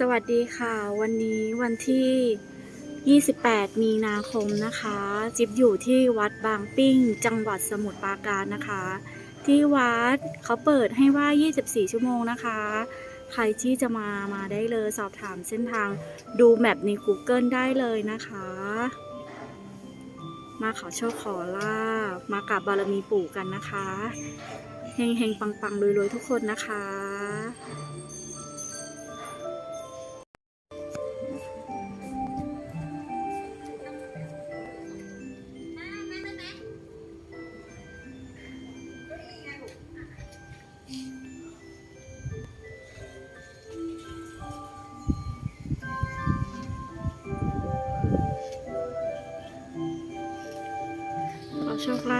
สวัสดีค่ะ วันนี้วันที่ 28 มีนาคมนะคะ จิ๊บอยู่ที่วัดบางปิ้ง จังหวัดสมุทรปราการนะคะ ที่วัดเขาเปิดให้ว่า 24 ชั่วโมงนะคะ ใครที่จะมามาได้เลยสอบถามเส้นทางดูแมปใน Google ได้เลยนะคะ มาขอโชคขอลาบมากับบารมีปู่กันนะคะเฮงเฮงปังปังรวยๆทุกคนนะคะ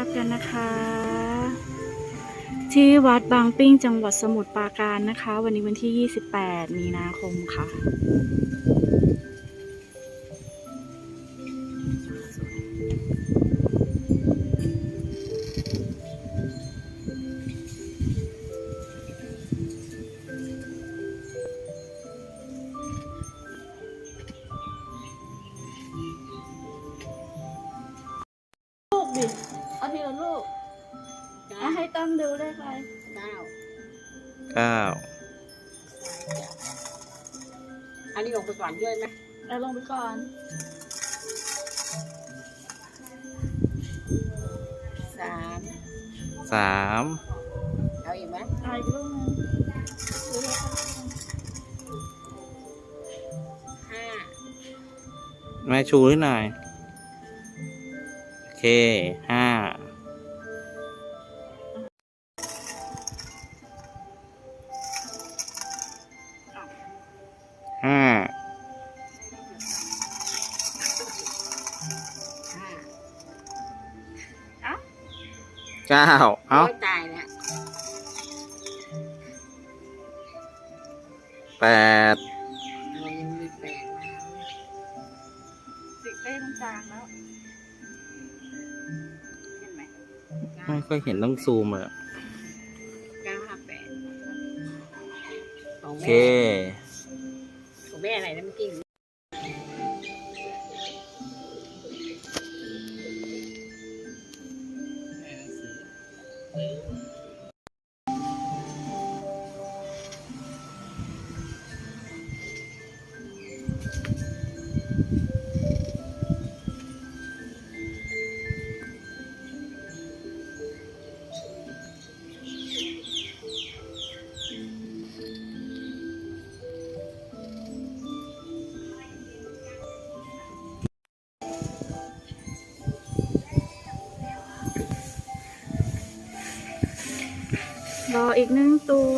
พกันนะคะ ที่วัดบางปิ้งจังหวัดสมุทรปราการนะคะ วันนี้วันที่ 28 มีนาคมค่ะ อะให้ตั้มดูได้ไหมเก้าเก้าอันนี้ลงไปก่อนด้วยไหมเอาลงไปก่อนสามสามเอาอีกไหมเอาอีกลูกนึงดูเลยค่ะห้าแม่ชูให้หน่อย โอเคห้าห้า เก้าเอ้าโยตายแล้วแปดเรายังมีแปดนะติดเลขตรงกลางแล้วเห็นไหมไม่ค่อยเห็นต้องซูมเลยอะเก้าห้าแปดของโอแม่เค ของแม่อะไรนะเมื่อกี้ รออีกหนึ่งตัว